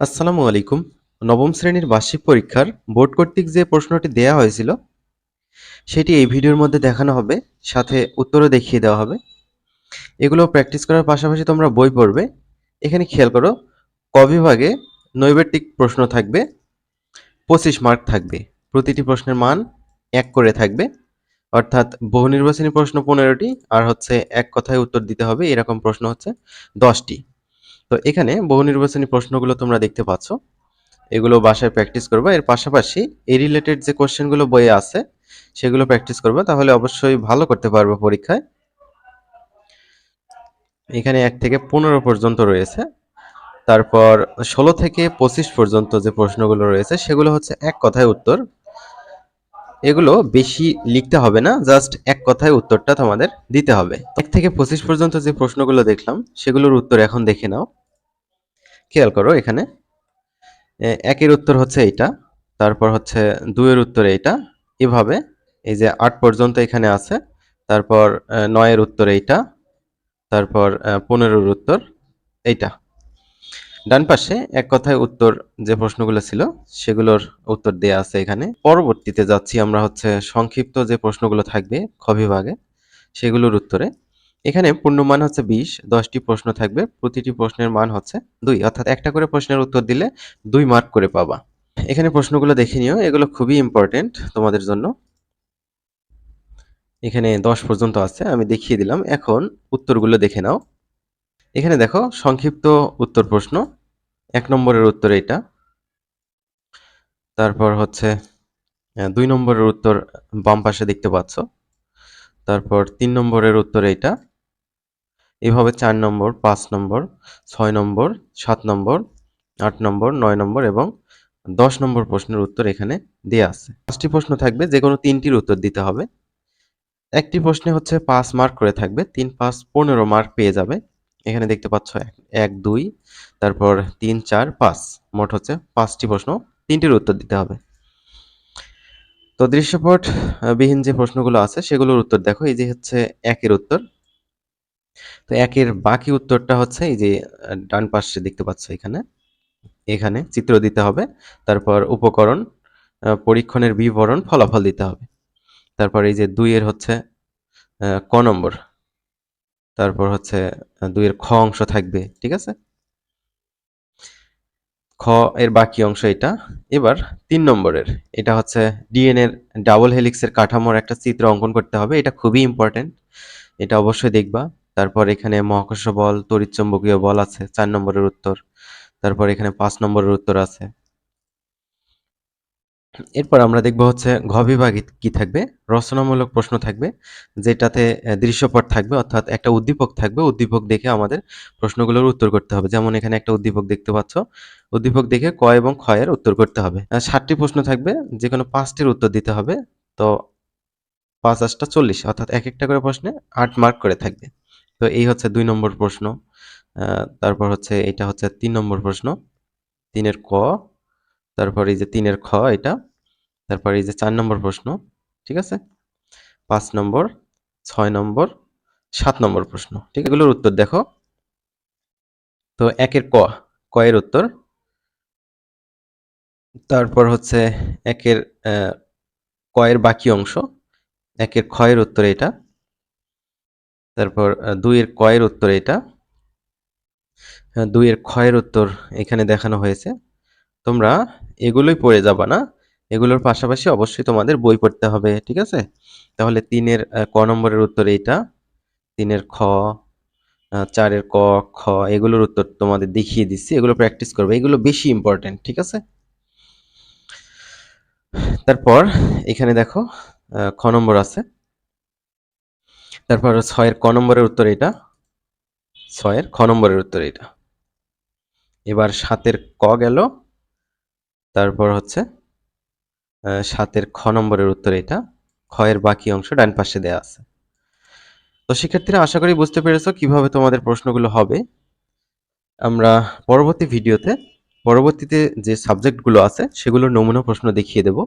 আসসালামু আলাইকুম। নবম শ্রেণির বার্ষিক পরীক্ষার বোর্ড কর্তৃক যে প্রশ্নটি দেয়া হয়েছিল, সেটি এই ভিডিওর মধ্যে দেখানো হবে, সাথে উত্তরও দেখিয়ে দেওয়া হবে। এগুলো প্র্যাকটিস করার পাশাপাশি তোমরা বই পড়বে। এখানে খেয়াল করো, ক বিভাগে নৈবেত্তিক প্রশ্ন থাকবে, পঁচিশ মার্ক থাকবে। প্রতিটি প্রশ্নের মান এক করে থাকবে। অর্থাৎ বহু নির্বাচনী প্রশ্ন পনেরোটি, আর হচ্ছে এক কথায় উত্তর দিতে হবে, এরকম প্রশ্ন হচ্ছে দশটি। তো এখানে বহু নির্বাচনী প্রশ্নগুলো তোমরা দেখতে পাচ্ছ। এগুলো বাসায় প্র্যাকটিস করবা। এর পাশাপাশি এই রিলেটেড যে কোশ্চেনগুলো বইয়ে আছে, সেগুলো প্র্যাকটিস করবা। তাহলে অবশ্যই ভালো করতে পারবে পরীক্ষায়। এখানে এক থেকে পনেরো পর্যন্ত রয়েছে। তারপর ষোলো থেকে পঁচিশ পর্যন্ত যে প্রশ্নগুলো রয়েছে, সেগুলো হচ্ছে এক কথায় উত্তর। এগুলো বেশি লিখতে হবে না জাস্ট এক কথায় উত্তরটা তোমাদের দিতে হবে। এক থেকে পঁচিশ পর্যন্ত যে প্রশ্নগুলো দেখলাম, সেগুলোর উত্তর এখন দেখে নাও। খেয়াল করো এখানে। একের উত্তর হচ্ছে এইটা, তারপর হচ্ছে দুইয়ের উত্তর এইটা। এভাবে এই যে আট পর্যন্ত এখানে আছে, তারপর নয়ের উত্তর এইটা, তারপর পনেরোর উত্তর এইটা। ডান পাশে এক কথায় উত্তর যে প্রশ্নগুলো ছিল, সেগুলোর উত্তর দেয়া আছে এখানে। পরবর্তীতে যাচ্ছি আমরা হচ্ছে সংক্ষিপ্ত যে প্রশ্নগুলো থাকবে খ বিভাগে, সেগুলোর উত্তরে। এখানে পূর্ণমান হচ্ছে বিশ, দশটি প্রশ্ন থাকবে, প্রতিটি প্রশ্নের মান হচ্ছে দুই, অর্থাৎ একটা করে প্রশ্নের উত্তর দিলে দুই মার্ক করে পাবা। এখানে প্রশ্নগুলো দেখে নিও, এগুলো খুবই ইম্পর্টেন্ট তোমাদের জন্য। এখানে দশ পর্যন্ত আছে, আমি দেখিয়ে দিলাম, এখন উত্তরগুলো দেখে নাও। এখানে দেখো, সংক্ষিপ্ত উত্তর প্রশ্ন, এক নম্বরের উত্তর এটা তারপর হচ্ছে দুই নম্বরের উত্তর বাম পাশে দেখতে পাচ্ছ। তারপর তিন নম্বরের উত্তর এইটা। এভাবে চার নম্বর, পাঁচ নম্বর, ছয় নম্বর, সাত নম্বর, আট নম্বর, নয় নম্বর এবং দশ নম্বর প্রশ্নের উত্তর এখানে দেয়া আছে। পাঁচটি প্রশ্ন থাকবে যে কোনো তিনটির উত্তর দিতে হবে। একটি প্রশ্নে হচ্ছে পাঁচ মার্ক করে থাকবে, তিন পাঁচ পনেরো মার্ক পেয়ে যাবে। এখানে দেখতে পাচ্ছ এক দুই, তারপর তিন, চার, পাঁচ। মোট হচ্ছে পাঁচটি প্রশ্ন, তিনটির উত্তর দিতে হবে। তো দৃশ্যপট বিহীন যে প্রশ্নগুলো আছে, সেগুলোর উত্তর দেখো। এই যে হচ্ছে একের উত্তর। তো একের বাকি উত্তরটা হচ্ছে এই যে ডান পাশে দেখতে পাচ্ছ এখানে। এখানে চিত্র দিতে হবে। তারপর উপকরণ পরীক্ষণের বিবরণ, ফলাফল দিতে হবে। তারপর এই যে দুইয়ের হচ্ছে ক নম্বর। তারপর হচ্ছে দুইয়ের খ অংশ থাকবে, ঠিক আছে? খ এর বাকি অংশ এটা। এবার তিন নম্বরের, এটা হচ্ছে ডিএনএ এর ডাবল হেলিক্সের কাঠামোর একটা চিত্র অঙ্কন করতে হবে। এটা খুবই ইম্পর্টেন্ট এটা অবশ্যই দেখবা। তারপর এখানে মহাকর্ষ বল তড়িৎচুম্বকীয় বল আছে, চার নম্বরের উত্তর। তারপর এখানে পাঁচ নম্বরের উত্তর আছে। এরপর আমরা দেখব হচ্ছে ঘ কি থাকবে? রচনামূলক প্রশ্ন থাকবে, যেটাতে দৃশ্যপট থাকবে, অর্থাৎ একটা উদ্দীপক থাকবে। উদ্দীপক দেখে আমাদের প্রশ্নগুলোর উত্তর করতে হবে। যেমন এখানে একটা উদ্দীপক দেখতে পাচ্ছ, উদ্দীপক দেখে ক এবং এর উত্তর করতে হবে। ষাটটি প্রশ্ন থাকবে যে কোনো পাঁচটির উত্তর দিতে হবে। তো পাঁচ আটটা চল্লিশ, অর্থাৎ এক একটা করে প্রশ্নে আট মার্ক করে থাকবে। তো এই হচ্ছে দুই নম্বর প্রশ্ন। তারপর হচ্ছে এটা হচ্ছে তিন নম্বর প্রশ্ন। তিনের ক তারপর এই যে তিনের খ এটা তারপর এই যে চার নম্বর প্রশ্ন ঠিক আছে? পাঁচ নম্বর ছয় নম্বর সাত নম্বর প্রশ্ন ঠিক? এগুলোর উত্তর দেখো। তো একের ক ক এর উত্তর। তারপর হচ্ছে একের আহ, ক এর বাকি অংশ একের এর উত্তর এটা। তারপর দুইয়ের কয়ের উত্তর এটা দুইয়ের ক্ষয়ের উত্তর এখানে দেখানো হয়েছে। তোমরা এগুলোই পড়ে যাবা না। এগুলোর পাশাপাশি অবশ্যই তোমাদের বই পড়তে হবে, ঠিক আছে? তাহলে তিনের ক নম্বরের উত্তর এইটা, তিনের খ চারের ক, খ, এগুলোর উত্তর তোমাদের দেখিয়ে দিচ্ছি। এগুলো প্র্যাকটিস করবে, এগুলো বেশি ইম্পর্টেন্ট ঠিক আছে? তারপর এখানে দেখো খ নম্বর আছে। তারপর ছয়ের ক নম্বরের উত্তর এটা ছয়ের খ নম্বরের উত্তর এটা এবার সাতের ক গেল। তারপর হচ্ছে সাতের খ নম্বরের উত্তর এটা এর বাকি অংশ ডান পাশে দেয়া আছে। তো শিক্ষার্থীরা, আশা করি বুঝতে পেরেছ কীভাবে তোমাদের প্রশ্নগুলো হবে। আমরা পরবর্তী ভিডিওতে, পরবর্তীতে যে সাবজেক্টগুলো আছে, সেগুলোর নমুনা প্রশ্ন দেখিয়ে দেব।